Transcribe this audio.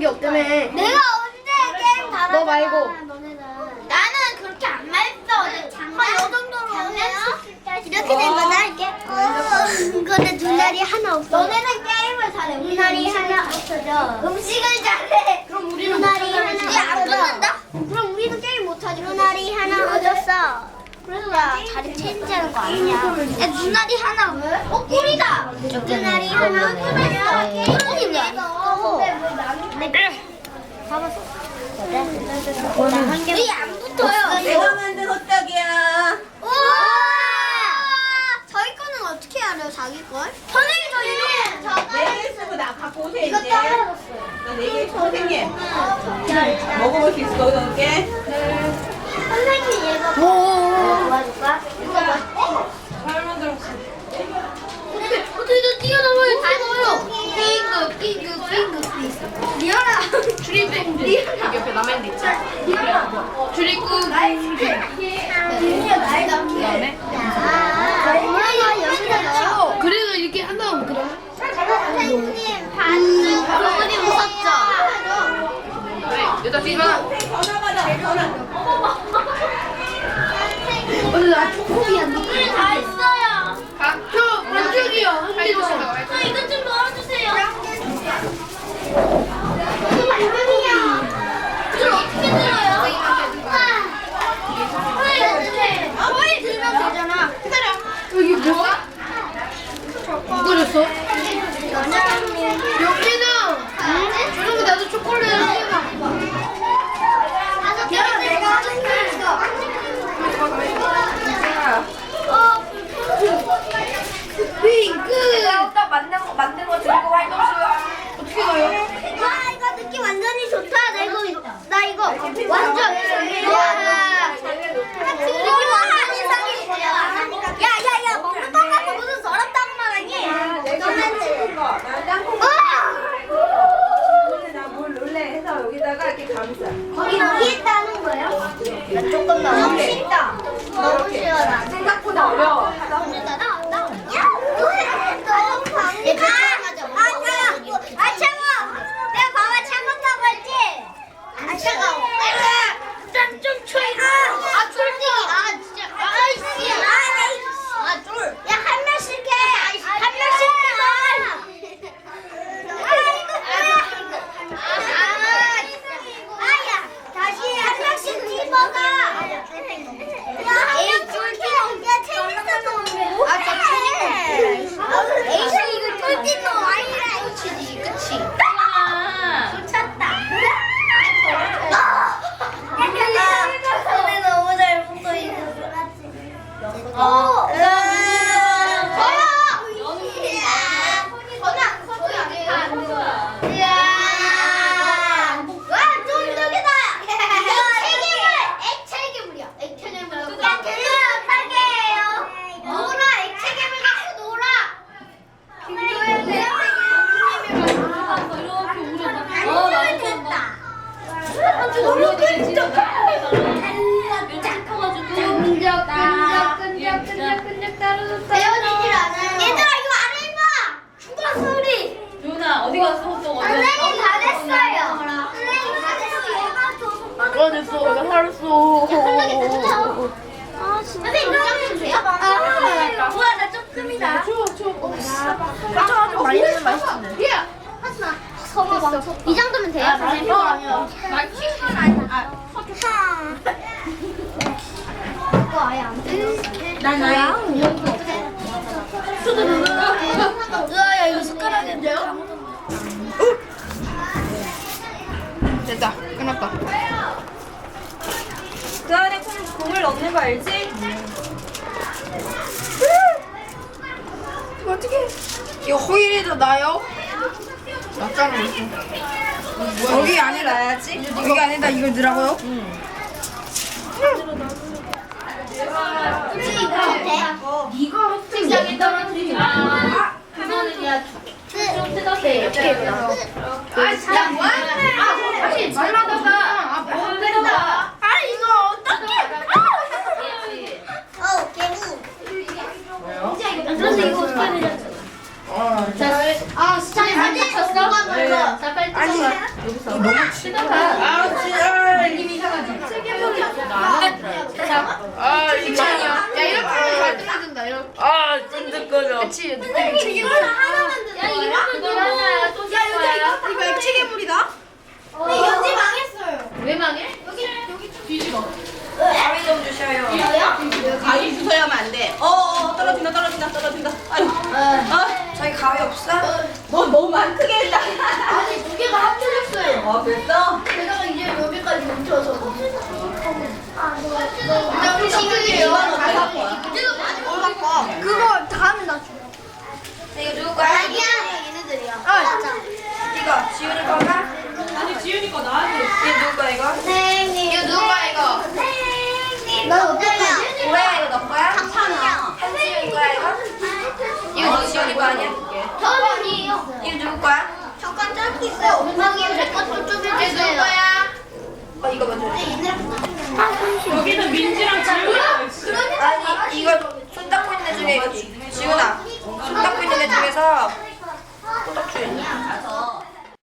게 없다며. 내가 언제 게임 다너 말고. 나는 그렇게 안 말했어. 한요 정도로 이렇게 된 거나 할게. 근데 눈알이 하나 없어. 너네는 게임을 잘해. 눈알이 하나 없어져. 음식을 잘해. 그럼 우리는 눈알이 하나 없어져. 그럼 우리도 게임 못하지. 눈알이 하나 얻었어. 그래서 나 자리 체인지하는 거 아니야. 야, 눈알이 하나. 어, 꿀이다. 눈알이 하나 얻었어. 꿀이네. 네. 잡았어. 왜안 붙어요? 내가 만든 호떡이야. 우와! 저희 거는 어떻게 알아요, 자기 걸? 선생님, 저 이거 네개 쓰고 나 갖고 오세요 이거 이제. 떨어졌어요. 나네개 선생님. 먹어볼 수 있어 거기다 놓을게. 선생님, 얘가 도와줄까? 이거 뭐? 잘 만들었어. 어떻게, 어떻게 저 뛰어넘어요? 다 있어요. 빙긋, 빙긋, 빙긋. 리아라. 출입국 옆에 남아있는 데 있지? 나이가 그다음에. 그래도 이렇게 그래. 어머니 웃었죠? 그래. 받아. 전화. 오늘 나 초코비야. 우리 다 했어요. 아, 저 반죽이요. 한개더 저 이것 좀넣어주세요. 이거 반죽이야. 이걸 어떻게 들어요? 아, 허리 들면 되잖아. 기다려. 여기 뭐야? 누가 줬어? 연아님. 여기는 저런 거 나도 초콜릿 해봐. 야, 내가 하는 거 있어. 어, 핑크. 호떡 만든 거 만든 거 들고 활동실. 어떻게 가요? 와, 이거 느낌 완전히 좋다. 나 이거, 이거 나 이거 완전. 와, 느낌 완전 이상해. 야, 야, 야, 먹는 거 갖고 무슨 서럽다고 말하니? 내가 만든 거. 나 땅콩. 와! 원래 나물 놀래 해서 여기다가 이렇게 감싸. 거기 위에 따는 거예요? 나 조금 더. 너무 쉽다. 너무 쉬워, 나. 생각보다 어려워. 야, 너무 방해. 아, 차가워. 아, 차가워. 내가 봐봐, 차갑다고 했지? 아, 차가워. 좀 추워. 아, 솔직히. 아, 진짜. 아이씨. 아, 아, 쫄. 야, 한 명씩 해. 한 명씩 해. 아, 이거 뭐야? 아, 아야, 다시 한 명씩 집어가. 야, 에이, 쫄지. 야, 재밌어서. 아, 저 에이씨, 이거 쫄지 너 아니라 H지, 그치? 쫓았다. 손에 너무 잘 붙어 있어. 어, 저요. 전화, 서쪽이 안 돼. 이야. 와, 쫀득이다. 액체괴물, 액체괴물이야. 액체괴물. 야, 걔는 어떻게 해요? 놀아, 액체괴물 갖고 놀아. 안 됐다. 너무 끈적해. 배워지질 않아요. 얘들아 이거 안 해봐. 죽었어 우리. 누나 어디 갔어 호떡 어디 선생님 다 됐어요. 선생님 다 됐어. 얘가 저 손바닥. 나 됐어. 나 살았어. 아 진짜. 선생님 이정도 돼요? 아. 우와 나 조금이다. 좀 많이 넣으면 맛있는데. 야, 하지 마. 서봐 봐. 이 정도면 돼요 선생님? 어, 아니야. 이거 아예 안 돼. 난 아야. 으아 야 이거 숟가락인데요? 됐다. 끝났다. 그 안에 콩 국물 넣는 거 알지? 이거 어떻게? 이거 호일에도 나요? 낫잖아. 여기 아니라 넣어야지. 여기 아니다 이걸 넣으라고요? 돼? 이거 책상에 떨어뜨리지 마. 그거는 야 네, 이렇게 해요. 아, 진짜 뭐하는 아, 다시 말하다가 아, 못 때린다. 아, 이거 어떡해? 어 개구 그래서 이거 어떻게 내렸어? 아, 스타일 많이 쳤어? 자, 빨리 뜯어봐. 너무 치다가. 아, 진짜. 힘이 이상하지. 아, 이상해. 야 이렇게 하면 잘 떨어진다 이렇게 아, 쫀득거려. 그치 이걸 하나만 야 이거 하나야 또 야, 여기 이거 액체괴물이다 근데 연지 망했어요. 왜 망해? 여기 여기 뒤집어. 가위 좀 주셔요. 저요? 가위 주워야 하면 안 돼. 어, 어, 떨어진다, 떨어진다, 떨어진다. 아유. 어? 저희 가위 없어? 뭐, 너무 많 크게 했다. 아니 두 개가 합쳐졌어요. 어, 됐어? 게다가 이제 여기까지 멈춰서. 나 우리 친구들이요 그거 다음에 나 줘. 엉덩이에 내거 저쪽에 주세요. 아 이거 먼저. 아, 여기는 민지랑 지훈. 아니 이거 손 닦고 있는 중에 어, 지훈아 손 닦고 있는 애 중에서 꼬딱지.